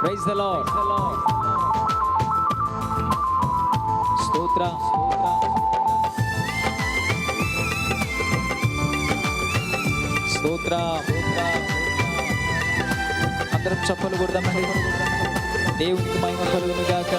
Praise the lord స్తోత్ర స్తోత్ర అందరం చెప్పలు కొడదామండి దేవునికి మహిమ కలుగును గాక.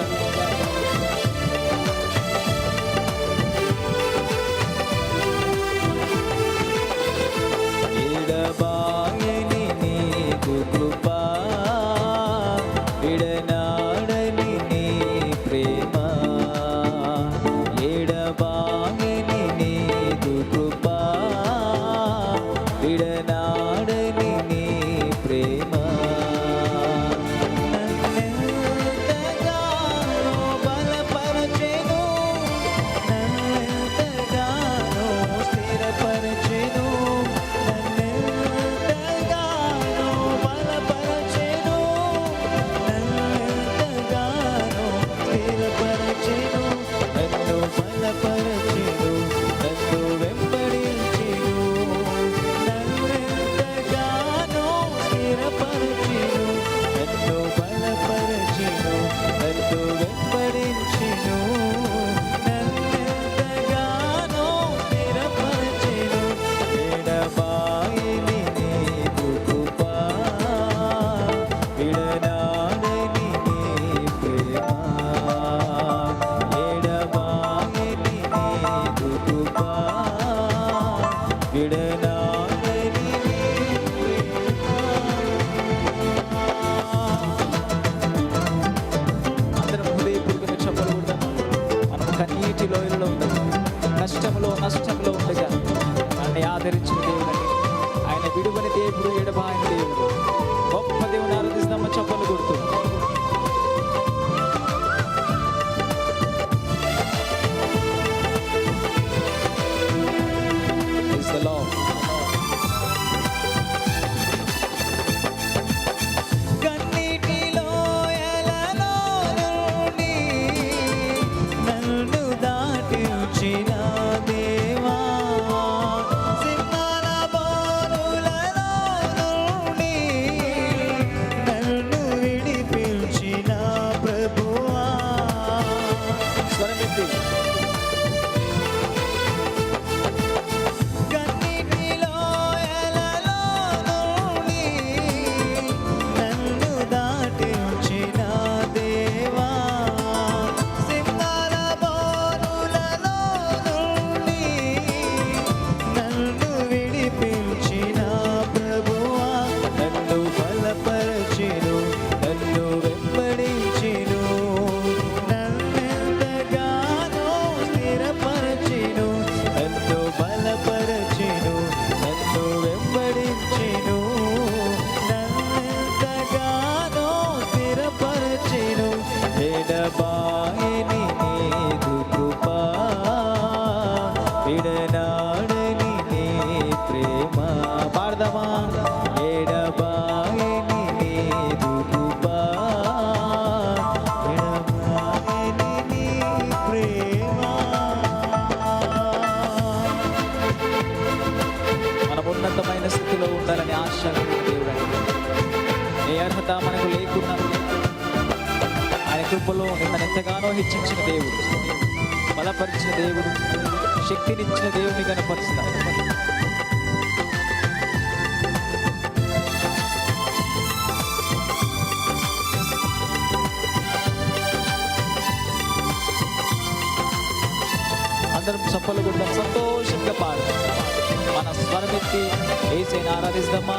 పలప అర్హత మనకు లేకున్నా ఆయన కృపలో మిమ్మల్ని ఎంతగానో హెచ్చించిన దేవుడు. బలపరిచిన దేవుడు శక్తినిచ్చిన దేవుడిని కనపరుస్తాడు అందరం చప్పలు కూడా సంతోషంగా పాడు. మన స్వరమెత్తి ఏసైనా ఆరాధిస్తామా?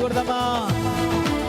കൊടുത്തമ്മ